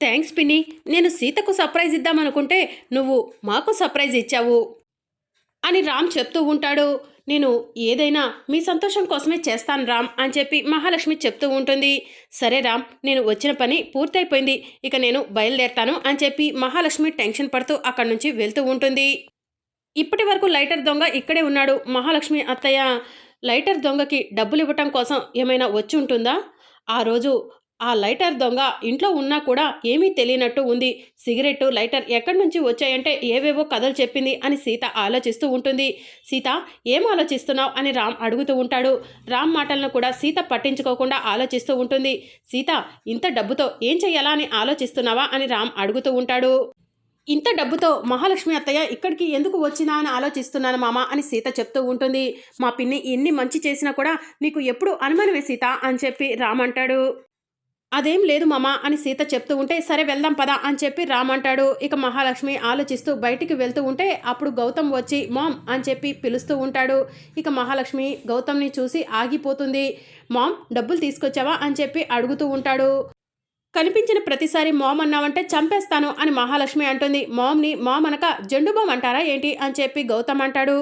Thanks పిన్ని. నేను సీతకు సర్ప్రైజ్ ఇద్దామనుకుంటే నువ్వు మాకు సర్ప్రైజ్ ఇచ్చావు అని రామ్ చెప్తూ ఉంటాడు. నేను ఏదైనా మీ సంతోషం కోసమే చేస్తాను రామ్ అని చెప్పి మహాలక్ష్మి చెప్తూ ఉంటుంది. సరే రామ్ నేను వచ్చిన పని పూర్తయిపోయింది. ఇక నేను బయలుదేరతాను అని చెప్పి మహాలక్ష్మి టెన్షన్ పడుతూ అక్కడి నుంచి వెళ్తూ ఉంటుంది. ఇప్పటి వరకు లైటర్ దొంగ ఇక్కడే ఉన్నాడు. మహాలక్ష్మి అత్తయ్య లైటర్ దొంగకి డబ్బులు ఇవ్వటం కోసం ఏమైనా వచ్చి ఉంటుందా? ఆ రోజు ఆ లైటర్ దొంగ ఇంట్లో ఉన్నా కూడా ఏమీ తెలియనట్టు ఉంది. సిగరెట్ లైటర్ ఎక్కడి నుంచి వచ్చాయంటే ఏవేవో కథలు చెప్పింది అని సీత ఆలోచిస్తూ ఉంటుంది. సీత ఏం ఆలోచిస్తున్నావు? అని రామ్ అడుగుతూ ఉంటాడు. రామ్ మాటలను కూడా సీత పట్టించుకోకుండా ఆలోచిస్తూ ఉంటుంది. సీత ఇంత డబ్బుతో ఏం చెయ్యాలా అని ఆలోచిస్తున్నావా? అని రామ్ అడుగుతూ ఉంటాడు. ఇంత డబ్బుతో మహాలక్ష్మి అత్తయ్య ఇక్కడికి ఎందుకు వచ్చినా అని ఆలోచిస్తున్నాను మామ అని సీత చెప్తూ ఉంటుంది. మా పిన్ని ఎన్ని మంచి చేసినా కూడా నీకు ఎప్పుడు అనుమానమే సీత అని చెప్పి రామ్ అంటాడు. అదేం లేదు మామ అని సీత చెప్తూ ఉంటే సరే వెళ్దాం పదా అని చెప్పి రామ్ అంటాడు. ఇక మహాలక్ష్మి ఆలోచిస్తూ బయటికి వెళ్తూ ఉంటే అప్పుడు గౌతమ్ వచ్చి మామ్ అని చెప్పి పిలుస్తూ ఉంటాడు. ఇక మహాలక్ష్మి గౌతమ్ని చూసి ఆగిపోతుంది. మామ్ డబ్బులు తీసుకొచ్చావా? అని చెప్పి అడుగుతూ ఉంటాడు. కనిపించిన ప్రతిసారి మామ్ అన్నావంటే చంపేస్తాను అని మహాలక్ష్మి అంటుంది. మామ్ని మామ్ అనక జండు బామ్ అంటారా ఏంటి? అని చెప్పి గౌతమ్ అంటాడు.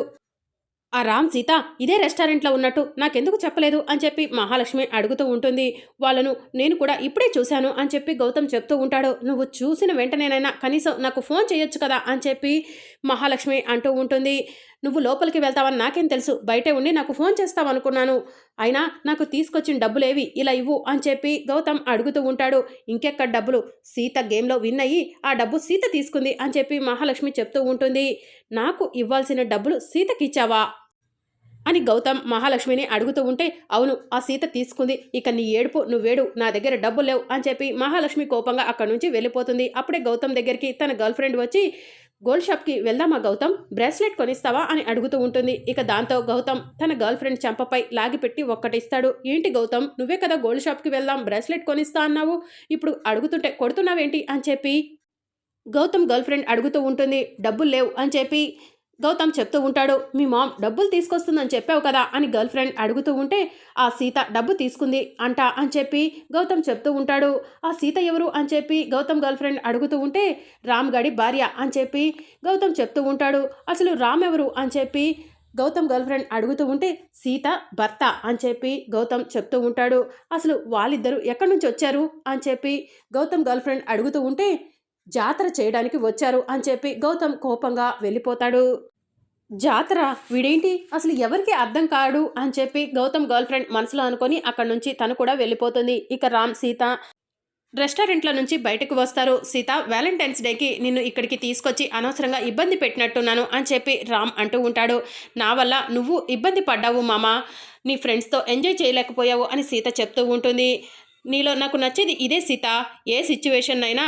ఆ రామ్ సీత ఇదే రెస్టారెంట్లో ఉన్నట్టు నాకెందుకు చెప్పలేదు? అని చెప్పి మహాలక్ష్మి అడుగుతూ ఉంటుంది. వాళ్ళను నేను కూడా ఇప్పుడే చూశాను అని చెప్పి గౌతమ్ చెప్తూ ఉంటాడు. నువ్వు చూసిన వెంటనేనైనా కనీసం నాకు ఫోన్ చేయొచ్చు కదా? అని చెప్పి మహాలక్ష్మి అంటూ ఉంటుంది. నువ్వు లోపలికి వెళ్తావని నాకేం తెలుసు. బయటే ఉండి నాకు ఫోన్ చేస్తావనుకున్నాను అయినా నాకు తీసుకొచ్చిన డబ్బులేవి ఇలా ఇవ్వు అని చెప్పి గౌతమ్ అడుగుతూ ఉంటాడు. ఇంకెక్కడ డబ్బులు? సీత గేమ్లో విన్ అయ్యి ఆ డబ్బు సీత తీసుకుంది అని చెప్పి మహాలక్ష్మి చెప్తూ ఉంటుంది. నాకు ఇవ్వాల్సిన డబ్బులు సీతకిచ్చావా? అని గౌతమ్ మహాలక్ష్మిని అడుగుతూ ఉంటే అవును ఆ సీత తీసుకుంది. ఇక నీ ఏడుపు నువ్వేడు నా దగ్గర డబ్బులు లేవు అని చెప్పి మహాలక్ష్మి కోపంగా అక్కడి నుంచి వెళ్ళిపోతుంది. అప్పుడే గౌతమ్ దగ్గరికి తన గర్ల్ ఫ్రెండ్ వచ్చి గోల్డ్ షాప్కి వెళ్దామా గౌతమ్? బ్రేస్లెట్ కొనిస్తావా? అని అడుగుతూ ఉంటుంది. ఇక దాంతో గౌతమ్ తన గర్ల్ ఫ్రెండ్ చెంపపై లాగిపెట్టి ఒక్కటిస్తాడు. ఏంటి గౌతమ్? నువ్వే కదా గోల్డ్ షాప్కి వెళ్దాం బ్రేస్లెట్ కొనిస్తా అన్నావు. ఇప్పుడు అడుగుతుంటే కొడుతున్నావేంటి? అని చెప్పి గౌతమ్ గర్ల్ ఫ్రెండ్ అడుగుతూ ఉంటుంది. డబ్బులు లేవు అని చెప్పి గౌతమ్ చెప్తూ ఉంటాడు మీ మామ్ డబ్బులు తీసుకొస్తుందని చెప్పావు కదా అని గర్ల్ ఫ్రెండ్ అడుగుతూ ఉంటే ఆ సీత డబ్బు తీసుకుంది అంట అని చెప్పి గౌతమ్ చెప్తూ ఉంటాడు. ఆ సీత ఎవరు? అని చెప్పి గౌతమ్ గర్ల్ ఫ్రెండ్ అడుగుతూ ఉంటే రామ్ గడి భార్య అని చెప్పి గౌతమ్ చెప్తూ ఉంటాడు. అసలు రామ్ ఎవరు? అని చెప్పి గౌతమ్ గర్ల్ ఫ్రెండ్ అడుగుతూ ఉంటే సీత భర్త అని చెప్పి గౌతమ్ చెప్తూ ఉంటాడు. అసలు వాళ్ళిద్దరూ ఎక్కడి నుంచి వచ్చారు? అని చెప్పి గౌతమ్ గర్ల్ ఫ్రెండ్ అడుగుతూ ఉంటే జాతర చేయడానికి వచ్చారు అని చెప్పి గౌతమ్ కోపంగా వెళ్ళిపోతాడు. జాతర వీడేంటి? అసలు ఎవరికి అర్థం కాడు అని చెప్పి గౌతమ్ గర్ల్ ఫ్రెండ్ మనసులో అనుకొని అక్కడి నుంచి తను కూడా వెళ్ళిపోతుంది. ఇక రామ్ సీత రెస్టారెంట్ల నుంచి బయటకు వస్తారు. సీత వ్యాలంటైన్స్ డేకి నిన్ను ఇక్కడికి తీసుకొచ్చి అనవసరంగా ఇబ్బంది పెట్టినట్టున్నాను అని చెప్పి రామ్ అంటూ ఉంటాడు. నా వల్ల నువ్వు ఇబ్బంది పడ్డావు మామ. నీ ఫ్రెండ్స్తో ఎంజాయ్ చేయలేకపోయావు అని సీత చెప్తూ ఉంటుంది. నీలో నాకు నచ్చేది ఇదే సీత. ఏ సిచ్యువేషన్ అయినా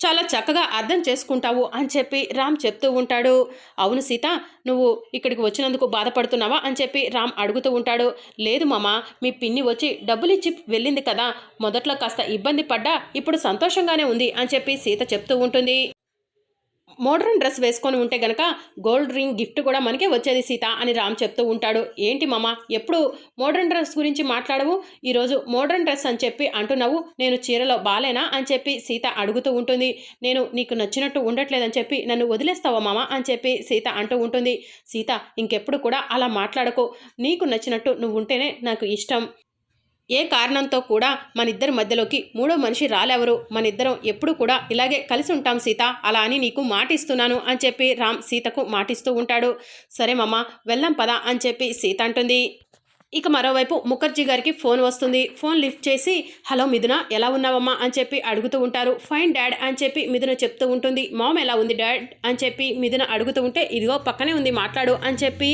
చాలా చక్కగా అర్థం చేసుకుంటావు అని చెప్పి రామ్ చెప్తూ ఉంటాడు. అవును సీత నువ్వు ఇక్కడికి వచ్చినందుకు బాధపడుతున్నావా అని చెప్పి రామ్ అడుగుతూ ఉంటాడు. లేదు మామ మీ పిన్ని వచ్చి డబ్బులు ఇచ్చి వెళ్ళింది కదా. మొదట్లో కాస్త ఇబ్బంది పడ్డా ఇప్పుడు సంతోషంగానే ఉంది అని చెప్పి సీత చెప్తూ ఉంటుంది. మోడర్న్ డ్రెస్ వేసుకొని ఉంటే గనక గోల్డ్ రింగ్ గిఫ్ట్ కూడా మనకే వచ్చేది సీత అని రామ్ చెప్తూ ఉంటాడు. ఏంటి మామ ఎప్పుడు మోడర్న్ డ్రెస్ గురించి మాట్లాడవు? ఈరోజు మోడర్న్ డ్రెస్ అని చెప్పి అంటున్నావు. నేను చీరలో బాలేనా అని చెప్పి సీత అడుగుతూ ఉంటుంది. నేను నీకు నచ్చినట్టు ఉండట్లేదని చెప్పి నన్ను వదిలేస్తావా మామ అని చెప్పి సీత అంటూ ఉంటుంది. సీత ఇంకెప్పుడు కూడా అలా మాట్లాడకు. నీకు నచ్చినట్టు నువ్వు ఉంటేనే నాకు ఇష్టం. ఏ కారణంతో కూడా మన ఇద్దరి మధ్యలోకి మూడో మనిషి రాలేవరు? మన ఇద్దరం ఎప్పుడు కూడా ఇలాగే కలిసి ఉంటాం సీత. అలా అని నీకు మాటిస్తున్నాను అని చెప్పి రామ్ సీతకు మాటిస్తూ ఉంటాడు. సరే మమ్మ వెళ్దాం పదా అని చెప్పి సీత అంటుంది. ఇక మరోవైపు ముఖర్జీ గారికి ఫోన్ వస్తుంది. ఫోన్ లిఫ్ట్ చేసి హలో మిథున ఎలా ఉన్నావమ్మా? అని చెప్పి అడుగుతూ ఉంటారు. ఫైన్ డాడ్ అని చెప్పి మిథున చెప్తూ ఉంటుంది. మామ్ ఎలా ఉంది డాడ్? అని చెప్పి మిథున అడుగుతూ ఉంటే ఇదిగో పక్కనే ఉంది మాట్లాడు అని చెప్పి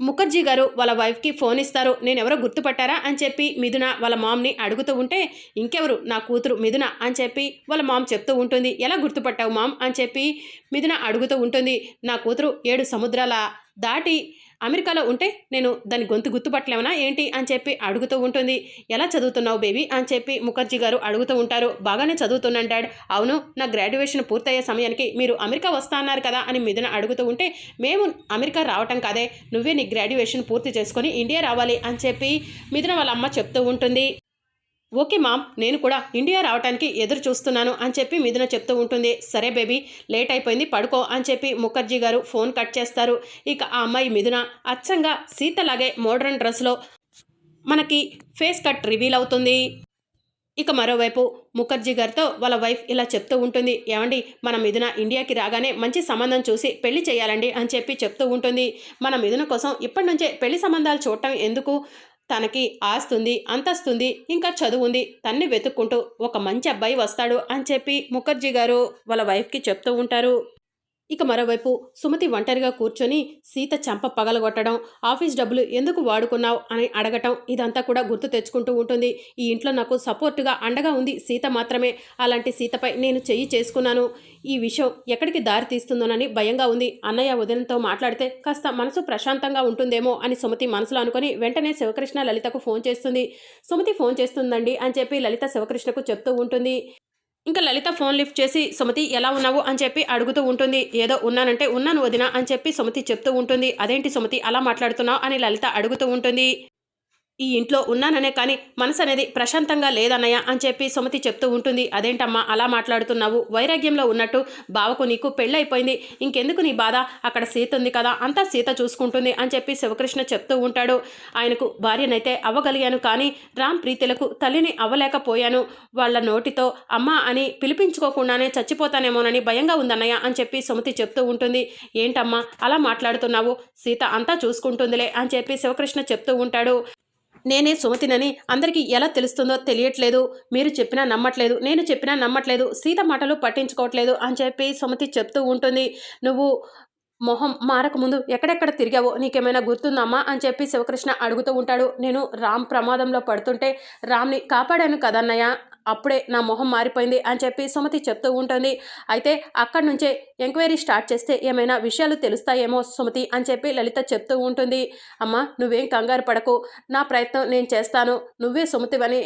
ముఖర్జీ గారు వాళ్ళ వైఫ్కి ఫోన్ ఇస్తారు నేను ఎవరో గుర్తుపట్టారా? అని చెప్పి మిథున వాళ్ళ మామ్ని అడుగుతూ ఉంటే ఇంకెవరు? నా కూతురు మిథున? అని చెప్పి వాళ్ళ మామ్ చెప్తూ ఉంటుంది ఎలా గుర్తుపట్టావు మామ్? అని చెప్పి మిథున అడుగుతూ ఉంటుంది నా కూతురు ఏడు సముద్రాల దాటి అమెరికాలో ఉంటే నేను దాని గొంతు గుర్తుపట్టలేమనా? ఏంటి? అని చెప్పి అడుగుతూ ఉంటుంది. ఎలా చదువుతున్నావు బేబీ? అని చెప్పి ముఖర్జీ గారు అడుగుతూ ఉంటారు. బాగానే చదువుతున్నాను డాడ్. అవును నా గ్రాడ్యుయేషన్ పూర్తయ్యే సమయానికి మీరు అమెరికా వస్తా అన్నారు కదా అని మిథున అడుగుతూ ఉంటే మేము అమెరికా రావటం కాదే. నువ్వే నీ గ్రాడ్యుయేషన్ పూర్తి చేసుకొని ఇండియా రావాలి అని చెప్పి మిథున వాళ్ళ అమ్మ చెప్తూ ఉంటుంది. ఓకే మామ్ నేను కూడా ఇండియా రావడానికి ఎదురు చూస్తున్నాను అని చెప్పి మిథున చెప్తూ ఉంటుంది. సరే బేబీ లేట్ అయిపోయింది పడుకో అని చెప్పి ముఖర్జీ గారు ఫోన్ కట్ చేస్తారు. ఇక ఆ అమ్మాయి మిథున అచ్చంగా సీతలాగే మోడర్న్ డ్రెస్లో మనకి ఫేస్ కట్ రివీల్ అవుతుంది. ఇక మరోవైపు ముఖర్జీ గారితో వాళ్ళ వైఫ్ ఇలా చెప్తూ ఉంటుంది. ఏమండి మన మిథున ఇండియాకి రాగానే మంచి సంబంధం చూసి పెళ్ళి చేయాలండి అని చెప్పి చెప్తూ ఉంటుంది. మన మిథున కోసం ఇప్పటి నుంచే పెళ్ళి సంబంధాలు చూడటం ఎందుకు? తనకి ఆస్తుంది అంతస్తుంది ఇంకా చదువుంది. తన్ని వెతుక్కుంటూ ఒక మంచి అబ్బాయి వస్తాడు అని చెప్పి ముఖర్జీ గారు వాళ్ళ వైఫ్కి చెప్తూ ఉంటారు. ఇక మరోవైపు సుమతి ఒంటరిగా కూర్చొని సీత చంప పగలగొట్టడం ఆఫీస్ డబ్బులు ఎందుకు వాడుకున్నావు అని అడగటం ఇదంతా కూడా గుర్తు తెచ్చుకుంటూ ఉంటుంది. ఈ ఇంట్లో నాకు సపోర్టుగా అండగా ఉంది సీత మాత్రమే. అలాంటి సీతపై నేను చెయ్యి చేసుకున్నాను. ఈ విషయం ఎక్కడికి దారి తీస్తుందోనని భయంగా ఉంది. అన్నయ్య ఉదయంతో మాట్లాడితే కాస్త మనసు ప్రశాంతంగా ఉంటుందేమో అని సుమతి మనసులో అనుకొని వెంటనే శివకృష్ణ లలితకు ఫోన్ చేస్తుంది. సుమతి ఫోన్ చేస్తుందండి అని చెప్పి లలిత శివకృష్ణకు చెప్తూ ఉంటుంది. ఇంకా లలిత ఫోన్ లిఫ్ట్ చేసి సుమతి ఎలా ఉన్నావు? అని చెప్పి అడుగుతూ ఉంటుంది. ఏదో ఉన్నానంటే ఉన్నాను వదిన అని చెప్పి సుమతి చెప్తూ ఉంటుంది. అదేంటి సుమతి అలా మాట్లాడుతున్నావు? అని లలిత అడుగుతూ ఉంటుంది. ఈ ఇంట్లో ఉన్నాననే కానీ మనసు అనేది ప్రశాంతంగా లేదన్నయ్య అని చెప్పి సుమతి చెప్తూ ఉంటుంది. అదేంటమ్మా అలా మాట్లాడుతున్నావు? వైరాగ్యంలో ఉన్నట్టు బావకు నీకు పెళ్ళైపోయింది. ఇంకెందుకు నీ బాధ? అక్కడ సీత ఉంది కదా అంతా సీత చూసుకుంటుంది అని చెప్పి శివకృష్ణ చెప్తూ ఉంటాడు. ఆయనకు భార్యనైతే అవ్వగలిగాను కానీ రామ్ ప్రీతిలకు తల్లిని అవ్వలేకపోయాను. వాళ్ళ నోటితో అమ్మ అని పిలిపించుకోకుండానే చచ్చిపోతానేమోనని భయంగా ఉందన్నయ్య అని చెప్పి సుమతి చెప్తూ ఉంటుంది. ఏంటమ్మా అలా మాట్లాడుతున్నావు? సీత అంతా చూసుకుంటుందిలే అని చెప్పి శివకృష్ణ చెప్తూ ఉంటాడు. నేనే సుమతినని అందరికీ ఎలా తెలుస్తుందో తెలియట్లేదు. మీరు చెప్పినా నమ్మట్లేదు. నేను చెప్పినా నమ్మట్లేదు. సీత మాటలు పట్టించుకోవట్లేదు అని చెప్పి సుమతి చెప్తూ ఉంటుంది. నువ్వు మొహం మారకముందు ఎక్కడెక్కడ తిరిగావో నీకేమైనా గుర్తుందమ్మా అని చెప్పి శివకృష్ణ అడుగుతూ ఉంటాడు. నేను రామ్ ప్రమాదంలో పడుతుంటే రామ్ని కాపాడాను కదన్నయ్య. అప్పుడే నా మొహం మారిపోయింది అని చెప్పి సుమతి చెప్తూ ఉంటుంది. అయితే అక్కడి నుంచే ఎంక్వైరీ స్టార్ట్ చేస్తే ఏమైనా విషయాలు తెలుస్తాయేమో సుమతి అని చెప్పి లలిత చెప్తూ ఉంటుంది. అమ్మ నువ్వేం కంగారు పడకు. నా ప్రయత్నం నేను చేస్తాను. నువ్వే సుమతివని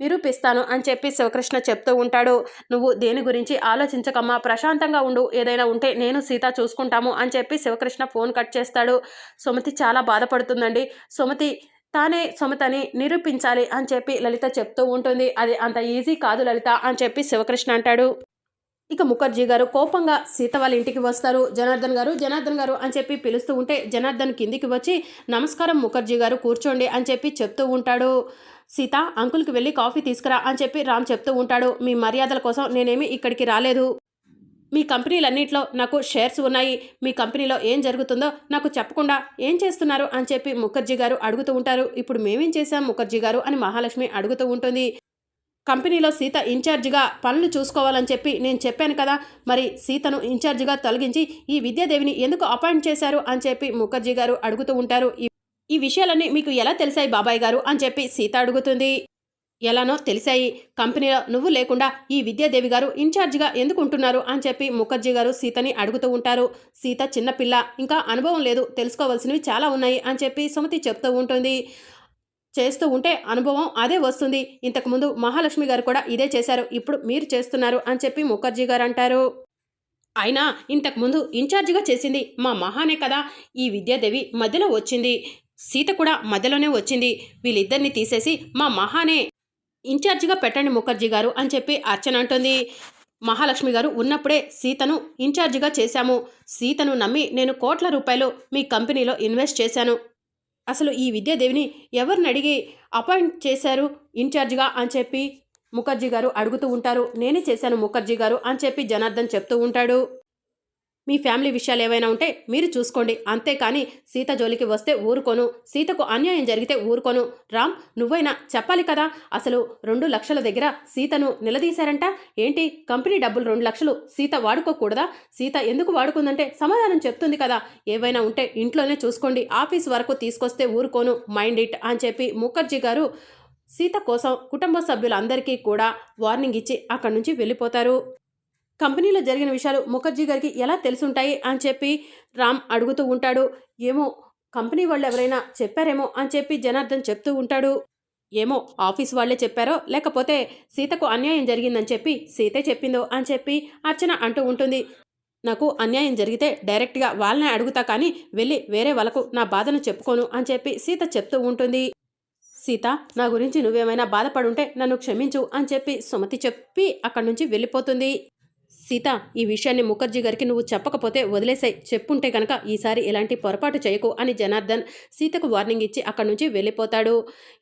నిరూపిస్తాను అని చెప్పి శివకృష్ణ చెప్తూ ఉంటాడు. నువ్వు దేని గురించి ఆలోచించకమ్మా. ప్రశాంతంగా ఉండు. ఏదైనా ఉంటే నేను సీత చూసుకుంటాము అని చెప్పి శివకృష్ణ ఫోన్ కట్ చేస్తాడు. సుమతి చాలా బాధపడుతుందండి. సుమతి తానే సుమతని నిరూపించాలి అని చెప్పి లలిత చెప్తూ ఉంటుంది. అది అంత ఈజీ కాదు లలిత అని చెప్పి శివకృష్ణ అంటాడు. ఇక ముఖర్జీ గారు కోపంగా సీత వాళ్ళ ఇంటికి వస్తారు. జనార్దన్ గారు జనార్దన్ గారు అని చెప్పి పిలుస్తూ ఉంటే జనార్దన్ కిందికి వచ్చి నమస్కారం ముఖర్జీ గారు కూర్చోండి అని చెప్పి చెప్తూ ఉంటాడు. సీత అంకుల్కి వెళ్ళి కాఫీ తీసుకురా అని చెప్పి రామ్ చెప్తూ ఉంటాడు. మీ మర్యాదల కోసం నేనేమి ఇక్కడికి రాలేదు. మీ కంపెనీలన్నింటిలో నాకు షేర్స్ ఉన్నాయి మీ కంపెనీలో ఏం జరుగుతుందో నాకు చెప్పకుండా ఏం చేస్తున్నారు అని చెప్పి ముఖర్జీ గారు అడుగుతూ ఉంటారు. ఇప్పుడు మేమేం చేశాం? ముఖర్జీ గారు అని మహాలక్ష్మి అడుగుతూ ఉంటుంది. కంపెనీలో సీత ఇన్ఛార్జిగా పనులు చూసుకోవాలని చెప్పి నేను చెప్పాను కదా మరి సీతను ఇన్ఛార్జిగా తొలగించి ఈ విద్యాదేవిని ఎందుకు అపాయింట్ చేశారు అని చెప్పి ముఖర్జీ గారు అడుగుతూ ఉంటారు. ఈ విషయాలన్నీ మీకు ఎలా తెలిసాయి బాబాయ్ గారు అని చెప్పి సీత అడుగుతుంది. ఎలానో తెలిసాయి. కంపెనీలో నువ్వు లేకుండా ఈ విద్యాదేవి గారు ఇన్ఛార్జిగా ఎందుకు ఉంటున్నారు అని చెప్పి ముఖర్జీ గారు సీతని అడుగుతూ ఉంటారు. సీత చిన్నపిల్ల ఇంకా అనుభవం లేదు తెలుసుకోవాల్సినవి చాలా ఉన్నాయి అని చెప్పి సుమతి చెప్తూ ఉంటుంది. చేస్తూ ఉంటే అనుభవం అదే వస్తుంది. ఇంతకుముందు మహాలక్ష్మి గారు కూడా ఇదే చేశారు. ఇప్పుడు మీరు చేస్తున్నారు అని చెప్పి ముఖర్జీ గారు అంటారు. అయినా ఇంతకుముందు ఇన్ఛార్జిగా చేసింది మా మహానే కదా. ఈ విద్యాదేవి మధ్యలో వచ్చింది. సీత కూడా మధ్యలోనే వచ్చింది. వీళ్ళిద్దరిని తీసేసి మా మహానే ఇన్ఛార్జిగా పెట్టండి ముఖర్జీ గారు అని చెప్పి అర్చన అంటుంది. మహాలక్ష్మి గారు ఉన్నప్పుడే సీతను ఇన్ఛార్జిగా చేశాము. సీతను నమ్మి నేను కోట్ల రూపాయలు మీ కంపెనీలో ఇన్వెస్ట్ చేశాను. అసలు ఈ విద్యాదేవిని ఎవరిని అడిగి అపాయింట్ చేశారు ఇన్ఛార్జిగా అని చెప్పి ముఖర్జీ గారు అడుగుతూ ఉంటారు. నేనే చేశాను ముఖర్జీ గారు అని చెప్పి జనార్దన్ చెప్తూ ఉంటాడు. మీ ఫ్యామిలీ విషయాలు ఏవైనా ఉంటే మీరు చూసుకోండి. అంతేకాని సీత జోలికి వస్తే ఊరుకోను. సీతకు అన్యాయం జరిగితే ఊరుకోను. రామ్ నువ్వైనా చెప్పాలి కదా? అసలు రెండు లక్షల దగ్గర సీతను నిలదీశారంట? ఏంటి? కంపెనీ డబ్బులు రెండు లక్షలు సీత వాడుకోకూడదా? సీత ఎందుకు వాడుకుందంటే సమాధానం చెప్తుంది కదా. ఏవైనా ఉంటే ఇంట్లోనే చూసుకోండి. ఆఫీస్ వరకు తీసుకొస్తే ఊరుకోను. మైండ్ ఇట్ అని చెప్పి ముఖర్జీ గారు సీత కోసం కుటుంబ సభ్యులందరికీ కూడా వార్నింగ్ ఇచ్చి అక్కడి నుంచి వెళ్ళిపోతారు. కంపెనీలో జరిగిన విషయాలు ముఖర్జీ గారికి ఎలా తెలుసుంటాయి అని చెప్పి రామ్ అడుగుతూ ఉంటాడు. ఏమో కంపెనీ వాళ్ళు ఎవరైనా చెప్పారేమో అని చెప్పి జనార్దన్ చెప్తూ ఉంటాడు. ఏమో ఆఫీస్ వాళ్ళే చెప్పారో లేకపోతే సీతకు అన్యాయం జరిగిందని చెప్పి సీతే చెప్పిందో అని చెప్పి అర్చన అంటూ ఉంటుంది. నాకు అన్యాయం జరిగితే డైరెక్ట్గా వాళ్ళనే అడుగుతా కానీ వెళ్ళి వేరే వాళ్ళకు నా బాధను చెప్పుకోను అని చెప్పి సీత చెప్తూ ఉంటుంది. సీత నా గురించి నువ్వేమైనా బాధపడుంటే నన్ను క్షమించు అని చెప్పి సుమతి చెప్పి అక్కడి నుంచి వెళ్ళిపోతుంది. సీత ఈ విషయాన్ని ముఖర్జీ గారికి నువ్వు చెప్పకపోతే వదిలేసాయి. చెప్పుంటే కనుక ఈసారి ఎలాంటి పొరపాటు చేయకు అని జనార్దన్ సీతకు వార్నింగ్ ఇచ్చి అక్కడి నుంచి వెళ్ళిపోతాడు.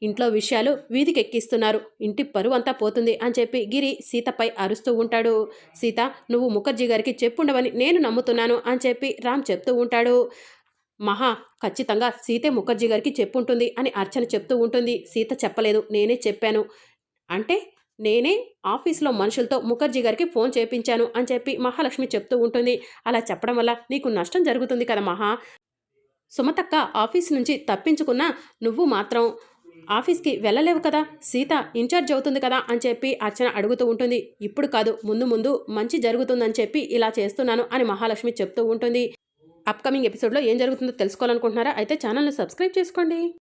ఇంట్లో విషయాలు వీధికి ఎక్కిస్తున్నారు ఇంటి పరువు అంతా పోతుంది అని చెప్పి గిరి సీతపై అరుస్తూ ఉంటాడు. సీత నువ్వు ముఖర్జీ గారికి చెప్పుండవని నేను నమ్ముతున్నాను అని చెప్పి రామ్ చెప్తూ ఉంటాడు. మహా ఖచ్చితంగా సీతే ముఖర్జీ గారికి చెప్పుంటుంది అని అర్చన చెప్తూ ఉంటుంది. సీత చెప్పలేదు నేనే చెప్పాను. అంటే నేనే ఆఫీస్లో మనుషులతో ముఖర్జీ గారికి ఫోన్ చేపించాను అని చెప్పి మహాలక్ష్మి చెప్తూ ఉంటుంది. అలా చెప్పడం వల్ల నీకు నష్టం జరుగుతుంది కదా మహా. సుమతక్క ఆఫీస్ నుంచి తప్పించుకున్నా నువ్వు మాత్రం ఆఫీస్కి వెళ్ళలేవు కదా. సీత ఇన్ఛార్జ్ అవుతుంది కదా అని చెప్పి అర్చన అడుగుతూ ఉంటుంది. ఇప్పుడు కాదు ముందు ముందు మంచి జరుగుతుందని చెప్పి ఇలా చేస్తున్నాను అని మహాలక్ష్మి చెప్తూ ఉంటుంది. అప్కమింగ్ ఎపిసోడ్లో ఏం జరుగుతుందో తెలుసుకోవాలనుకుంటున్నారా? అయితే ఛానల్ని సబ్స్క్రైబ్ చేసుకోండి.